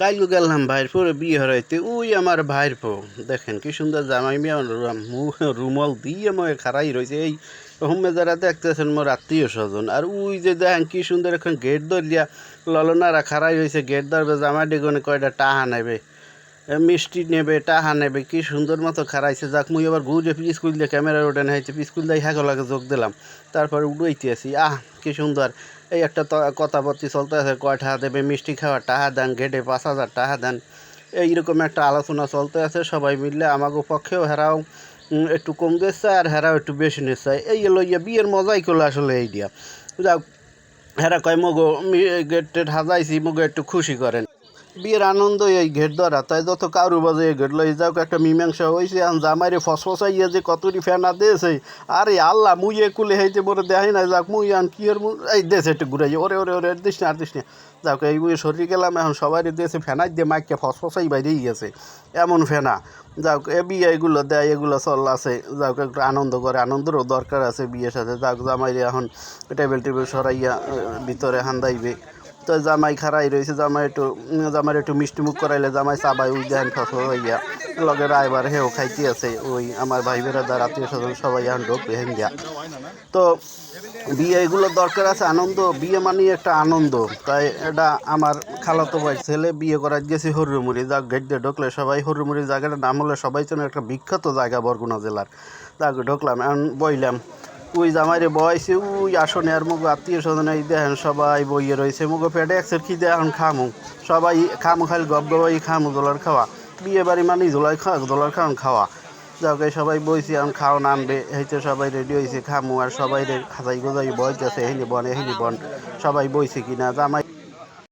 কালকে গেলাম ভাইয়ের পরে বিয়ে হারাইতে ওই আমার ভাইয়ের পো দেখেন কি সুন্দর জামাই মিয়া রুমল দিয়ে ময়ে খারাই রয়েছে এই হোমে যারা দেখতেছেন মোর আত্মীয় স্বজন। আর ওই যে দেখেন কি সুন্দর এখন গেট ধরিয়া ললনারা খারাই হয়েছে গেট ধরবে জামাই ডেগনে কয়টা টাহা নেবে। মিষ্টি নেবে, টাহা নেবে, কি সুন্দর মতো খারাইছে যাক, মুই আবার ঘুরে স্কুল দিয়ে ক্যামেরা ওঠে নাইছে স্কুল দিয়ে হ্যাঁ লাগে যোগ দিলাম। তারপরে উড়াইতে আসি। আহ, কি সুন্দর। এই একটা কথাবার্তি চলতে আছে, কয় টাকা দেবে মিষ্টি খাওয়া টাকা দেন গেটে পাঁচ হাজার টাকা দেন। এইরকম একটা আলোচনা চলতে আছে, সবাই মিললে আমাকে পক্ষেও হেরাও একটু কম দিচ্ছে আর হেরাও একটু বেশি নিচ্ছে এই লইয়া বিয়ের মজাই করল আসলে এই দিয়া। যাক, হেরা কয়, মগো গেট টেট হাজাইছি, মগো একটু খুশি করেন। বিয়ের আনন্দ এই ঘেট ধরা তাই যত কারু বাজে এই ঘেট লই যাও, একটা মীমাংসা হয়েছে, আন জামাইরে ফসফসাইয়া যে কতটি ফেনা দিয়েছে আরে আল্লাহ, মুই এ কুলে হইতে দেখাই না যাক মুই আন কি এই দেশে একটু ঘুরাই, ওরে ওরে ওরে, দিস না, আর দিস না। যাক, এই বুয়ে সরিয়ে গেলাম, এখন সবাই দেশে ফেনাই দিয়ে মাইকে ফসফসাই বাইরেই গেছে, এমন ফেনা। যাক, এ বিয়ে এগুলো দেয়, এগুলো চল আছে। যাক, একটু আনন্দ করে, আনন্দেরও দরকার আছে বিয়ের সাথে। যাক, জামাইরে এখন টেবিল টেবিল সরাইয়া ভিতরে হান্দাইবে তো জামাই খারাই রয়েছে, জামাই একটু জামাই একটু মিষ্টি মুখ করাইলে জামাই চাবাই উই দেন ফসল হইয়া। লগে রায়বার হেও খাইতে আছে, ওই আমার ভাই বেড়াদার আত্মীয় স্বজন সবাই এখন ঢোকবে হেন দিয়া। তো বিয়ে এগুলো দরকার আছে, আনন্দ, বিয়ে মানে একটা আনন্দ। তাই এটা আমার খালাতো ভাই ছেলে বিয়ে করার গেছি হরুমুড়ি যা গেট দিয়ে ঢুকলে সবাই হরুমুড়ি জায়গাটা নাম হলে সবাই চেনে একটা বিখ্যাত জায়গা বরগুনা জেলার। যাক ঢুকলাম, এখন বইলাম। ওই জামাইরে বয়সে ওই আসনে আর মুখ আত্মীয় স্বজন এই দেখেন সবাই বইয়ে রয়েছে। মুখে পেটে একসের কি এখন খামু? সবাই খামু খালি গপ গবাই খামু দোলার খাওয়া। বিয়ে বাড়ি মানে দোলাই খাওয়া দোলার খাওয়ান খাওয়া। যাকে সবাই বইছে, এখন খাওয়া নামবে হইতে সবাই রেডি হয়েছে খামু আর সবাই খাজাই গোজাই আছে হেনি বন হেনি বন। সবাই বইছে কিনা, জামাই